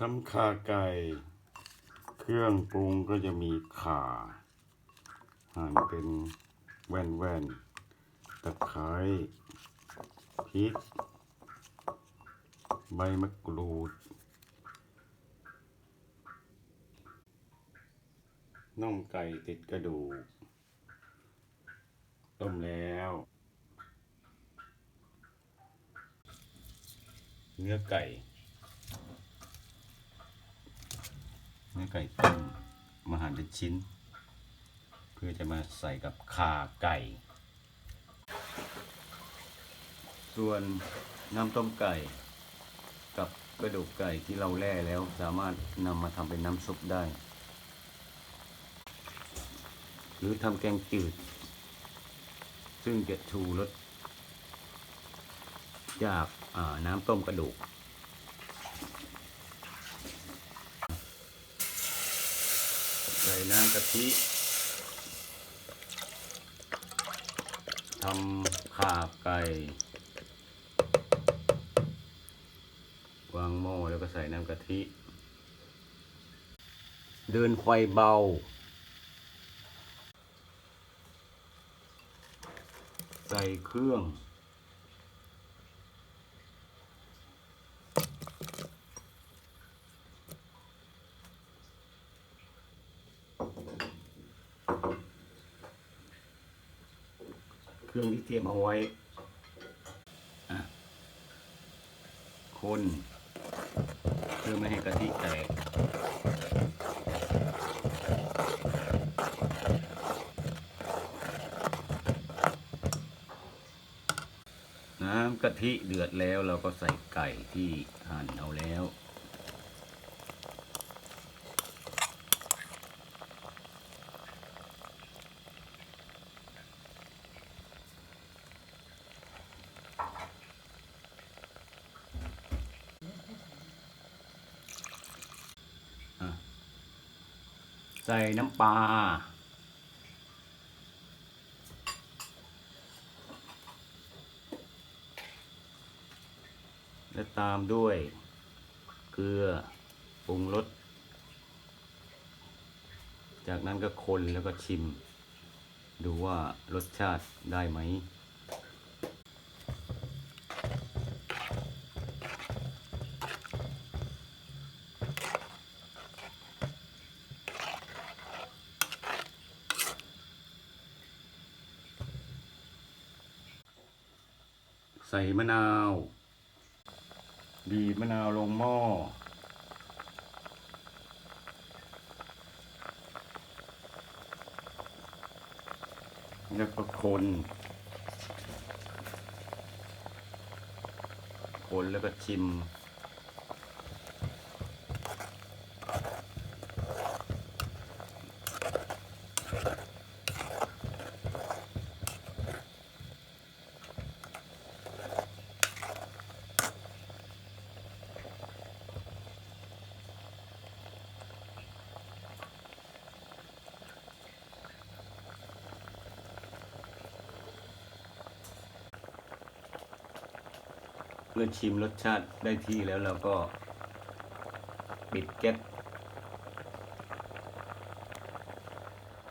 ทำขาไก่ เครื่องปรุงก็จะมีข่าหั่นเป็นแว่นๆตะไคร้พริก ใบมะกรูดน่องไก่ติดกระดูก ต้มแล้ว เนื้อไก่ เนื้อ ไก่ต้มมาหั่นเป็นชิ้น เพื่อจะมาใส่กับขาไก่ ส่วนน้ำต้มไก่ กับกระดูกไก่ที่เราแล่แล้วสามารถนำมาทำเป็นน้ำซุปได้ หรือทำแกงจืด ซึ่งจะชูรสจากน้ำต้มกระดูก ใส่น้ำกะทิทำขาไก่วางหม้อแล้วก็ใส่น้ำกะทิ เดินไฟเบา ใส่เครื่อง รื่องที่เตรียมเอาไว้คนเพื่อไม่ให้กะทิแตกน้ำกะทิเดือดแล้วเราก็ใส่ไก่ที่หั่นเอาแล้ว ใส่น้ำปลา และตามด้วย เกลือปรุงรส จากนั้นก็คนแล้วก็ชิม ดูว่ารสชาติได้ไหม ใส่มะนาว บีบมะนาวลงหม้อ แล้วก็คน คนแล้วก็ชิม เมื่อชิมรสชาติได้ที่แล้วเราก็ปิดแก๊ส